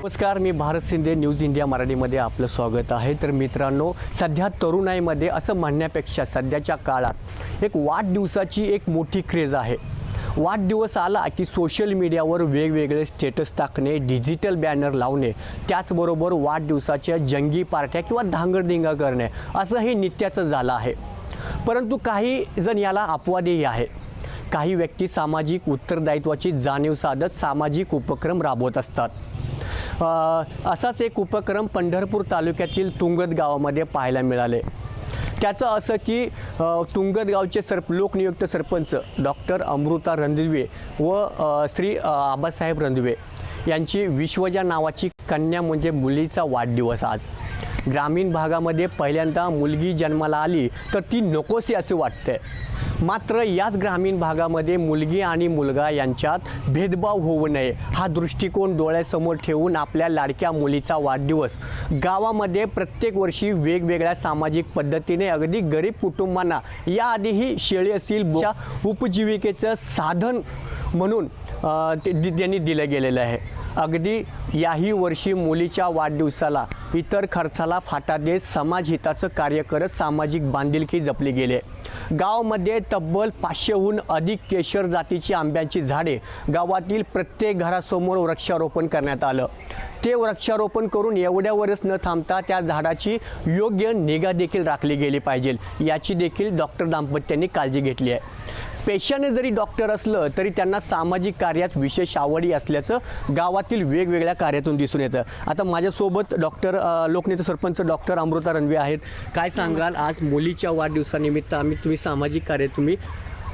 नमस्कार मी Bharat Shinde news India मराठीमध्ये आपलं स्वागत आहे. तर मित्रांनो सध्या तरुणाईमध्ये असं म्हणण्यापेक्षा सध्याच्या काळात एक वाढदिवसाची एक मोठी क्रेज आहे. वाढदिवस आला की सोशल मीडियावर वेगवेगळे स्टेटस टाकणे डिजिटल बॅनर लावणे त्याचबरोबर वाढदिवसाच्या जंगी पार्ट्या किंवा धांगडधिंगा करणे असं हे नित्याचं झालं आहे. परंतु काही जण याला अपवादही आहे. काही व्यक्ती सामाजिक उत्तरदायित्वाची जाणीव साधत सामाजिक उपक्रम राबवत असतात. असाच एक उपक्रम पंढरपूर तालुक्यातील तुंगत गावामध्ये पाहायला मिळाले. त्याचं असं की तुंगत गावचे सरप लोकनियुक्त सरपंच डॉक्टर अमृता रणदिवे व श्री आबासाहेब रणदिवे यांची विश्वजा नावाची कन्या म्हणजे मुलीचा वाढदिवस आज. ग्रामीण भागामध्ये पहिल्यांदा मुलगी जन्माला आली तर ती नकोसी असे वाटते. मात्र याच ग्रामीण भागामध्ये मुलगी आणि मुलगा यांच्यात भेदभाव होऊ नये हा दृष्टिकोन डोळ्यासमोर ठेवून आपल्या लाडक्या मुलीचा वाढदिवस. गावामध्ये प्रत्येक वर्षी वेगवेगळ्या सामाजिक पद्धतीने अगदी गरीब कुटुंबांना याआधीही शेळी असतील उपजीविकेचं साधन म्हणून ते दि- त्यांनी दिलं गेलेलं आहे. अगदी याही वर्षी मुलीच्या वाढदिवसाला इतर खर्चाला फाटा देत समाजहिताचं कार्य करत सामाजिक बांधिलकी जपली गेली. आहे. गावामध्ये तब्बल पाचशेहून अधिक केशर जातीची आंब्याची झाडे गावातील प्रत्येक घरासमोर वृक्षारोपण करण्यात आलं. ते वृक्षारोपण करून एवढ्यावरच न थांबता त्या झाडाची योग्य निगा देखील राखली गेली पाहिजे. याची देखील डॉक्टर दाम्पत्यांनी काळजी घेतली आहे. पेशाने जरी डॉक्टर असलं तरी त्यांना सामाजिक कार्यात विशेष आवडी असल्याचं गावातील वेगवेगळ्या कार्यातून दिसून येतं. आता माझ्यासोबत डॉक्टर लोकनेते सरपंच डॉक्टर अमृता रणवे आहेत. काय सांगाल? आज मुलीच्या वाढदिवसानिमित्त आम्ही तुम्ही सामाजिक कार्य तुम्ही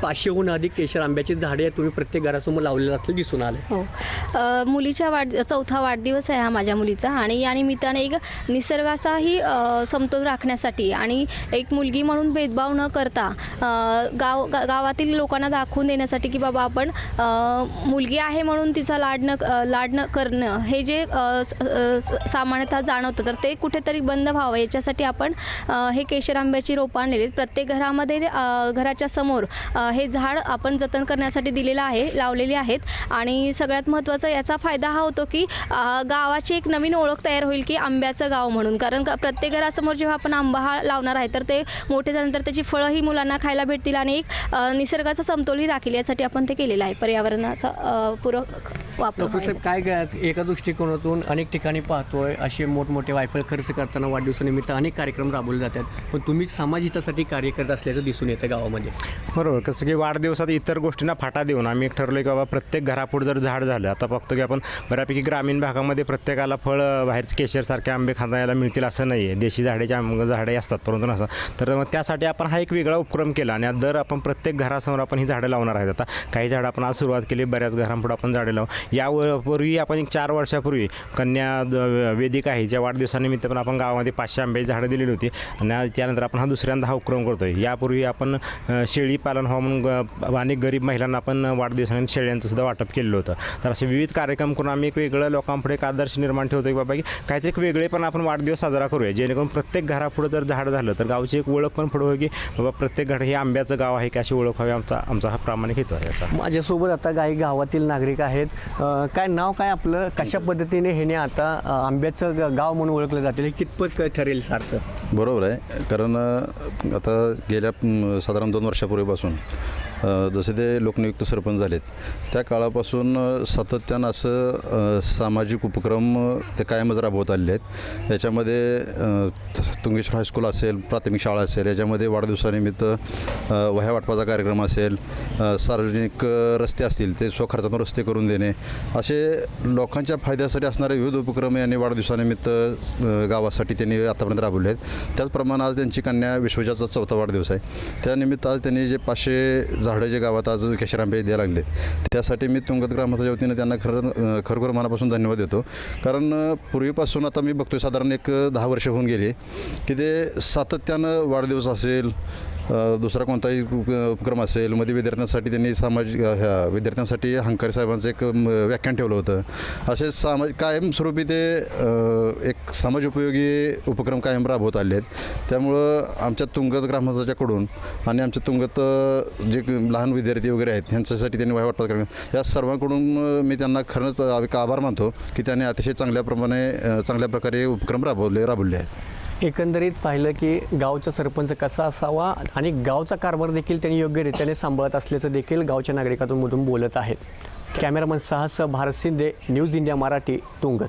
पाचशेहून अधिक केशर आंब्याची झाडे तुम्ही प्रत्येक घरासमोर लावलेलं असलं दिसून आलं. हो. मुलीच्या वाढ चौथा वाढदिवस आहे हा माझ्या मुलीचा आणि या निमित्ताने एक निसर्गाचाही समतोल राखण्यासाठी आणि एक मुलगी म्हणून भेदभाव न करता गाव गा- गावातील लोकांना दाखवून देण्यासाठी की बाबा आपण मुलगी आहे म्हणून तिचा लाडणं लाडणं करणं हे जे सामान्यतः जाणवतं तर ते कुठेतरी बंद व्हावं. याच्यासाठी आपण हे केशर आंब्याची रोपं आणलेली प्रत्येक घरामध्ये घराच्या समोर हे झाड आपण जतन करण्यासाठी दिलेलं आहे लावलेले आहेत. आणि सगळ्यात महत्त्वाचा याचा फायदा हा होतो की गावाची एक नवीन ओळख तयार होईल की आंब्याचं गाव म्हणून. कारण का प्रत्येक घरासमोर जेव्हा आपण आंबा हा लावणार आहे तर ते मोठे झाल्यानंतर त्याची फळंही मुलांना खायला भेटतील आणि एक निसर्गाचा समतोलही राखील यासाठी आपण ते केलेलं आहे. पर्यावरणाचा पूरक वापर काय एका दृष्टिकोनातून अनेक ठिकाणी पाहतोय असे मोठमोठे वायफळ खर्च करताना वाढदिवसानिमित्त अनेक कार्यक्रम राबवले जातात. पण तुम्ही समाजहितासाठी कार्य करत असल्याचं दिसून येतं गावामध्ये. बरोबर कसं की वाढदिवसात इतर गोष्टींना फाटा देऊन आम्ही एक ठरलो की बाबा प्रत्येक घरापुढे जर झाड झालं आता बघतो की आपण बऱ्यापैकी ग्रामीण भागामध्ये प्रत्येकाला फळ बाहेरचे केशरसारखे आंबे खायला मिळतील असं नाही आहे देशी झाडेचे आंब झाडे असतात परंतु नसं तर मग त्यासाठी आपण हा एक वेगळा उपक्रम केला आणि आता दर आपण प्रत्येक घरासमोर आपण ही झाडं लावणार आहेत. आता काही झाडं आपण आज सुरुवात केली बऱ्याच घरांपुढे आपण झाडं लावू. या व- पूर्वी आपण एक चार वर्षापूर्वी कन्या द- वेदिका आहे ज्या वाढदिवसानिमित्त पण आपण गावामध्ये पाचशे आंब्याची झाडं दिलेली होती आणि त्यानंतर आपण हा दुसऱ्यांदा हा उपक्रम करतोय. यापूर्वी आपण शेळी पालन व्हावं म्हणून ग- अनेक गरीब महिलांना आपण वाढदिवसाने शेळ्यांचं सुद्धा वाटप केलेलं होतं. तर असे विविध कार्यक्रम करून आम्ही एक वेगळं लोकांपुढे एक आदर्श निर्माण ठेवतो की बाबा की काहीतरी एक वेगळे पण आपण वाढदिवस साजरा करूया. जेणेकरून प्रत्येक घरापुढं जर झाड झालं तर गावची एक ओळख पण पुढं होईल की बाबा प्रत्येक घर हे आंब्याचं गाव आहे की अशी ओळख व्हावी आमचा आमचा हा प्रामाणिक हेतू आहे असा. माझ्यासोबत आता काही गावातील नागरिक आहेत. काय नाव काय आपलं? कशा पद्धतीने हे आता आंब्याचं ग- गाव म्हणून ओळखलं जाते? हे कितपत ठरेल सारखं? बरोबर आहे. कारण आता गेल्या साधारण दोन वर्षापूर्वीपासून जसे ते लोकनियुक्त सरपंच झालेत त्या काळापासून सातत्यानं असं सामाजिक उपक्रम ते कायमच राबवत आलेले आहेत. याच्यामध्ये तुंगेश्वर हायस्कूल असेल प्राथमिक शाळा असेल याच्यामध्ये वाढदिवसानिमित्त वह्या वाटपाचा कार्यक्रम असेल सार्वजनिक रस्ते असतील ते स्वखर्चातून रस्ते करून देणे असे लोकांच्या फायद्यासाठी असणारे विविध उपक्रम यांनी वाढदिवसानिमित्त गावासाठी त्यांनी आतापर्यंत राबवले आहेत. त्याचप्रमाणे आज त्यांची कन्या विश्वजाचा चौथा वाढदिवस आहे. त्यानिमित्त आज त्यांनी जे पाचशे झाड जे गावात आज केशरांबे द्यायला लागले त्यासाठी मी तुंगत ग्रामस्थाच्या वतीने त्यांना खरं अ, खरोखर मनापासून धन्यवाद देतो. कारण पूर्वीपासून आता मी बघतोय साधारण एक दहा वर्ष होऊन गेली की ते सातत्यानं वाढदिवस असेल दुसरा कोणताही उपक्रम असेल मध्ये विद्यार्थ्यांसाठी त्यांनी सामाजिक ह्या विद्यार्थ्यांसाठी हंकारी साहेबांचं एक व्याख्यान ठेवलं होतं. असे सामाज कायमस्वरूपी ते एक समाज उपयोगी उपक्रम कायम राबवत आले आहेत त्यामुळं आमच्या तुंगत ग्रामस्थाच्याकडून आणि आमच्या तुंगत जे लहान विद्यार्थी वगैरे आहेत ह्यांच्यासाठी त्यांनी वाय वाटपात करणं या सर्वांकडून मी त्यांना खरंच आभार मानतो की त्यांनी अतिशय चांगल्या प्रमाणे चांगल्या प्रकारे उपक्रम राबवले राबवले आहेत. एकंदरीत पाहिलं की गावचा सरपंच कसा असावा आणि गावचा कारभार देखील त्यांनी योग्यरित्याने सांभाळत असल्याचं देखील गावच्या नागरिकातून मधून बोलत आहेत. Cameraman Sahas Bharat Shinde news India Marathi Tungat.